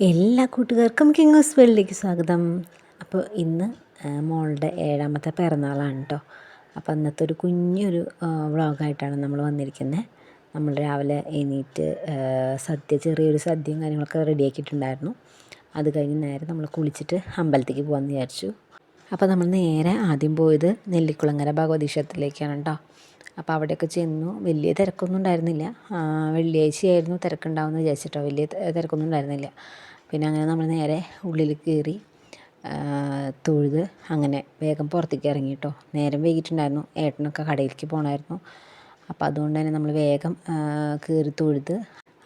എല്ലാ കൂട്ടുകാർക്കും king hose വേൾഡിലേക്ക് സ്വാഗതം. അപ്പോൾ ഇന്ന് മോളുടെ ഏഴാമത്തെ പിറന്നാളാണ് കേട്ടോ അപ്പോൾ അന്നത്തെ ഒരു കുഞ്ഞൊരു വ്ളോഗായിട്ടാണ് നമ്മൾ വന്നിരിക്കുന്നത് നമ്മൾ രാവിലെ എണീറ്റ് സദ്യ ചെറിയൊരു സദ്യയും കാര്യങ്ങളൊക്കെ റെഡിയാക്കിയിട്ടുണ്ടായിരുന്നു അത് കഴിഞ്ഞ് നേരെ നമ്മൾ കുളിച്ചിട്ട് അമ്പലത്തേക്ക് പോകാമെന്ന് വിചാരിച്ചു. അപ്പോൾ നമ്മൾ നേരെ ആദ്യം പോയത് നെല്ലിക്കുളങ്ങര ഭഗവതി ക്ഷേത്രത്തിലേക്കാണ് കേട്ടോ അപ്പോൾ അവിടെയൊക്കെ ചെന്നു. വലിയ തിരക്കൊന്നും ഉണ്ടായിരുന്നില്ല. വെള്ളിയാഴ്ചയായിരുന്നു തിരക്കുണ്ടാവുമെന്ന് വിചാരിച്ചിട്ടോ. വലിയ തിരക്കൊന്നും ഉണ്ടായിരുന്നില്ല. പിന്നെ അങ്ങനെ നമ്മൾ നേരെ ഉള്ളിൽ കയറി തൊഴുത് അങ്ങനെ വേഗം പുറത്തേക്ക് ഇറങ്ങി കേട്ടോ നേരം വൈകിട്ടുണ്ടായിരുന്നു. ഏട്ടനൊക്കെ കടയിലേക്ക് പോകണമായിരുന്നു അപ്പോൾ അതുകൊണ്ട് തന്നെ നമ്മൾ വേഗം കയറി തൊഴുത്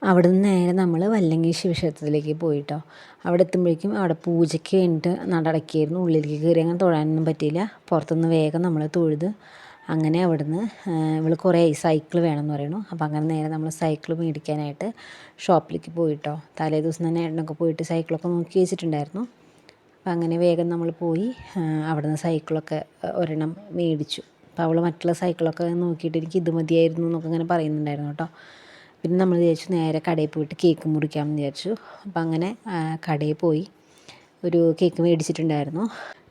അവിടെ നിന്ന് നേരെ നമ്മൾ വല്ലങ്ങി ശിവക്ഷേത്രത്തിലേക്ക് പോയിട്ടോ. അവിടെ എത്തുമ്പോഴേക്കും അവിടെ പൂജയ്ക്ക് വേണ്ടിയിട്ട് നടടക്കിയായിരുന്നു ഉള്ളിലേക്ക് കയറി അങ്ങനെ തൊഴാനൊന്നും പറ്റിയില്ല. പുറത്തുനിന്ന് വേഗം നമ്മൾ തൊഴുത് അങ്ങനെ അവിടുന്ന് ഇവൾ കുറേ സൈക്കിൾ വേണമെന്ന് പറയണു. അപ്പോൾ അങ്ങനെ നേരെ നമ്മൾ സൈക്കിൾ മേടിക്കാനായിട്ട് ഷോപ്പിലേക്ക് പോയിട്ടോ. തലേ ദിവസം തന്നെ ഏട്ടനൊക്കെ പോയിട്ട് സൈക്കിളൊക്കെ നോക്കി വെച്ചിട്ടുണ്ടായിരുന്നു. അപ്പോൾ അങ്ങനെ വേഗം നമ്മൾ പോയി അവിടുന്ന് സൈക്കിളൊക്കെ ഒരെണ്ണം മേടിച്ചു. അപ്പോൾ അവൾ മറ്റുള്ള സൈക്കിളൊക്കെ നോക്കിയിട്ട് എനിക്ക് ഇത് മതിയായിരുന്നു എന്നൊക്കെ ഇങ്ങനെ പറയുന്നുണ്ടായിരുന്നു കേട്ടോ. പിന്നെ നമ്മൾ വിചാരിച്ചു നേരെ കടയിൽ പോയിട്ട് കേക്ക് മുറിക്കാമെന്ന് വിചാരിച്ചു. അപ്പം അങ്ങനെ കടയിൽ പോയി ഒരു കേക്ക് മേടിച്ചിട്ടുണ്ടായിരുന്നു.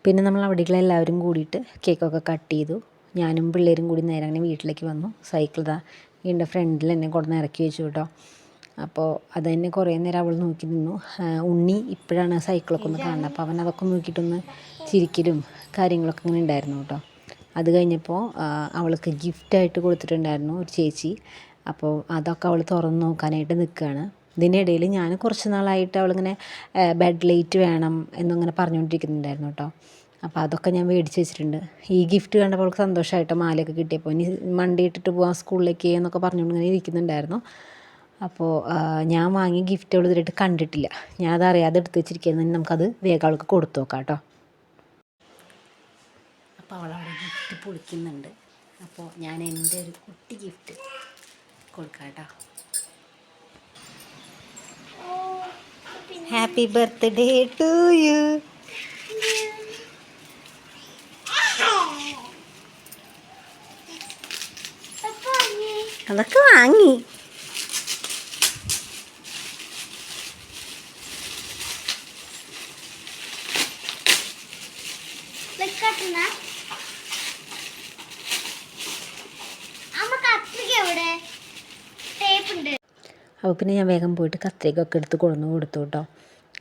പിന്നെ നമ്മൾ അവിടേക്കുള്ള എല്ലാവരും കൂടിയിട്ട് കേക്കൊക്കെ കട്ട് ചെയ്തു. ഞാനും പിള്ളേരും കൂടി നേരെ അങ്ങനെ വീട്ടിലേക്ക് വന്നു. സൈക്കിൾ ഇതാ എന്റെ ഫ്രണ്ടിൽ എന്നെ കൊണ്ടുവന്ന് ഇറക്കി വെച്ചു കേട്ടോ. അപ്പോൾ അത് തന്നെ കുറേ നേരം അവൾ നോക്കി നിന്നു. ഉണ്ണി ഇപ്പോഴാണ് സൈക്കിളൊക്കെ ഒന്ന് കാണുന്നത്. അപ്പോൾ അവൻ അതൊക്കെ നോക്കിയിട്ടൊന്ന് ചിരിക്കലും കാര്യങ്ങളൊക്കെ ഇങ്ങനെ ഉണ്ടായിരുന്നു കേട്ടോ. അത് കഴിഞ്ഞപ്പോൾ അവൾക്ക് ഗിഫ്റ്റായിട്ട് കൊടുത്തിട്ടുണ്ടായിരുന്നു ഒരു ചേച്ചി. അപ്പോൾ അതൊക്കെ അവൾ തുറന്ന് നോക്കാനായിട്ട് നിൽക്കുകയാണ് ഇതിനിടയിൽ ഞാൻ കുറച്ച് നാളായിട്ട് അവളിങ്ങനെ ബെഡ് ലൈറ്റ് വേണം എന്നിങ്ങനെ പറഞ്ഞുകൊണ്ടിരിക്കുന്നുണ്ടായിരുന്നു കേട്ടോ. അപ്പോൾ അതൊക്കെ ഞാൻ മേടിച്ച് വെച്ചിട്ടുണ്ട്. ഈ ഗിഫ്റ്റ് കണ്ടപ്പോൾ അവൾക്ക് സന്തോഷമായിട്ട് മാലയൊക്കെ കിട്ടിയപ്പോൾ ഇനി മണ്ടി ഇട്ടിട്ട് പോകാം സ്കൂളിലേക്ക് എന്നൊക്കെ പറഞ്ഞുകൊണ്ട് ഇങ്ങനെ ഇരിക്കുന്നുണ്ടായിരുന്നു. അപ്പോൾ ഞാൻ വാങ്ങിയ ഗിഫ്റ്റ് അവൾ ഇതുവരെയായിട്ട് കണ്ടിട്ടില്ല. ഞാൻ അത് അറിയാതെ എടുത്ത് വെച്ചിരിക്കുന്നത് നമുക്കത് വേഗം അവൾക്ക് കൊടുത്തു നോക്കാം കേട്ടോ. അപ്പോൾ അവളവിടെ ഗിഫ്റ്റ് പൊളിക്കുന്നുണ്ട്. അപ്പോൾ ഞാൻ എന്റെ ഒരു കുട്ടി ഗിഫ്റ്റ് കൊടുക്കാട്ടോ ഹാപ്പി ബർത്ത്ഡേ ടു യു അതൊക്കെ വാങ്ങി. അപ്പോൾ പിന്നെ ഞാൻ വേഗം പോയിട്ട് കത്രികൊക്കെ എടുത്ത് കൊണ്ടുവന്ന് കൊടുത്തു കേട്ടോ.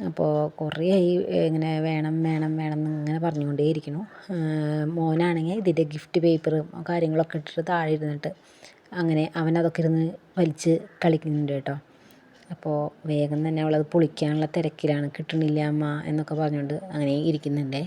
അപ്പോൾ കുറേ ആയി ഇങ്ങനെ വേണം വേണം വേണം എന്നിങ്ങനെ പറഞ്ഞുകൊണ്ടേയിരിക്കുന്നു ഇരിക്കണു മോനാണെങ്കിൽ ഇതിന്റെ ഗിഫ്റ്റ് പേപ്പറും കാര്യങ്ങളൊക്കെ ഇട്ടിട്ട് താഴെ ഇരുന്നിട്ട് അങ്ങനെ അവൻ അതൊക്കെ ഇരുന്ന് വലിച്ച് കളിക്കുന്നുണ്ട് കേട്ടോ. അപ്പോൾ വേഗം തന്നെ അവളത് പൊളിക്കാനുള്ള തിരക്കിലാണ്. കിട്ടണില്ല അമ്മ എന്നൊക്കെ പറഞ്ഞുകൊണ്ട് അങ്ങനെ ഇരിക്കുന്നുണ്ടേ.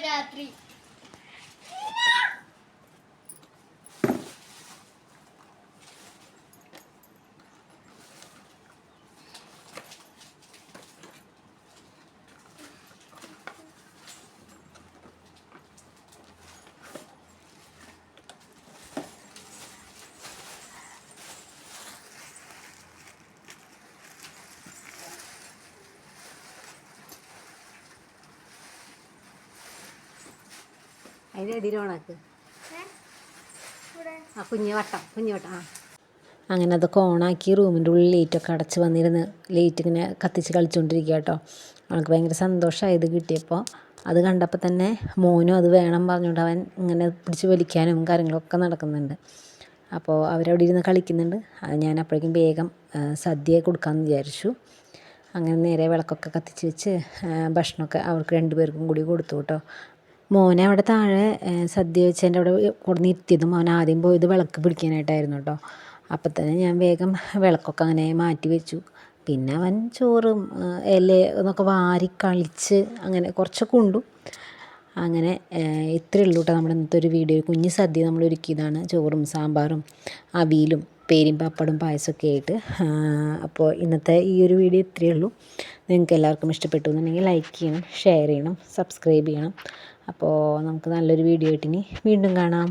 രാത്രി. അതിന്റെ ആ കുഞ്ഞു വട്ടം കുഞ്ഞു വട്ടം ആ. അങ്ങനെ അതൊക്കെ ഓണാക്കി റൂമിന്റെ ഉള്ളിൽ ലൈറ്റൊക്കെ അടച്ച് വന്നിരുന്ന് ലൈറ്റ് ഇങ്ങനെ കത്തിച്ച് കളിച്ചുകൊണ്ടിരിക്കുക കേട്ടോ. അവൾക്ക് ഭയങ്കര സന്തോഷമായത് കിട്ടിയപ്പോൾ. അത് കണ്ടപ്പോൾ തന്നെ മോനും അത് വേണം പറഞ്ഞുകൊണ്ട് അവൻ ഇങ്ങനെ പിടിച്ച് വലിക്കാനും കാര്യങ്ങളൊക്കെ നടക്കുന്നുണ്ട്. അപ്പോൾ അവരവിടെ ഇരുന്ന് കളിക്കുന്നുണ്ട്. അത് ഞാൻ അപ്പോഴേക്കും വേഗം സദ്യ കൊടുക്കാമെന്ന് വിചാരിച്ചു. അങ്ങനെ നേരെ വിളക്കൊക്കെ കത്തിച്ച് വെച്ച് ഭക്ഷണമൊക്കെ അവർക്ക് രണ്ടുപേർക്കും കൂടി കൊടുത്തു കേട്ടോ. മോനെ അവിടെ താഴെ സദ്യ വെച്ചതിന്റെ അവിടെ കൊണ്ടുവന്ന് ഇരുത്തിയതും മോൻ ആദ്യം പോയത് വിളക്ക് പിടിക്കാനായിട്ടായിരുന്നു കേട്ടോ അപ്പം തന്നെ ഞാൻ വേഗം വിളക്കൊക്കെ അങ്ങനെ മാറ്റി വെച്ചു. പിന്നെ അവൻ ചോറും ഇല എന്നൊക്കെ വാരി കളിച്ച് അങ്ങനെ കുറച്ചൊക്കെ ഉണ്ടു. അങ്ങനെ ഇത്രയേ ഉള്ളൂ കേട്ടോ നമ്മുടെ ഇന്നത്തെ ഒരു വീഡിയോ. കുഞ്ഞ് സദ്യ നമ്മൾ ഒരുക്കിയതാണ്. ചോറും സാമ്പാറും അവിയലും പേരും പപ്പടും പായസമൊക്കെ ആയിട്ട്. അപ്പോൾ ഇന്നത്തെ ഈ ഒരു വീഡിയോ ഇത്രയേ ഉള്ളൂ. നിങ്ങൾക്ക് എല്ലാവർക്കും ഇഷ്ടപ്പെട്ടു എന്നുണ്ടെങ്കിൽ ലൈക്ക് ചെയ്യണം ഷെയർ ചെയ്യണം സബ്സ്ക്രൈബ് ചെയ്യണം. അപ്പോൾ നമുക്ക് നല്ലൊരു വീഡിയോ ആയിട്ട് ഇനി വീണ്ടും കാണാം.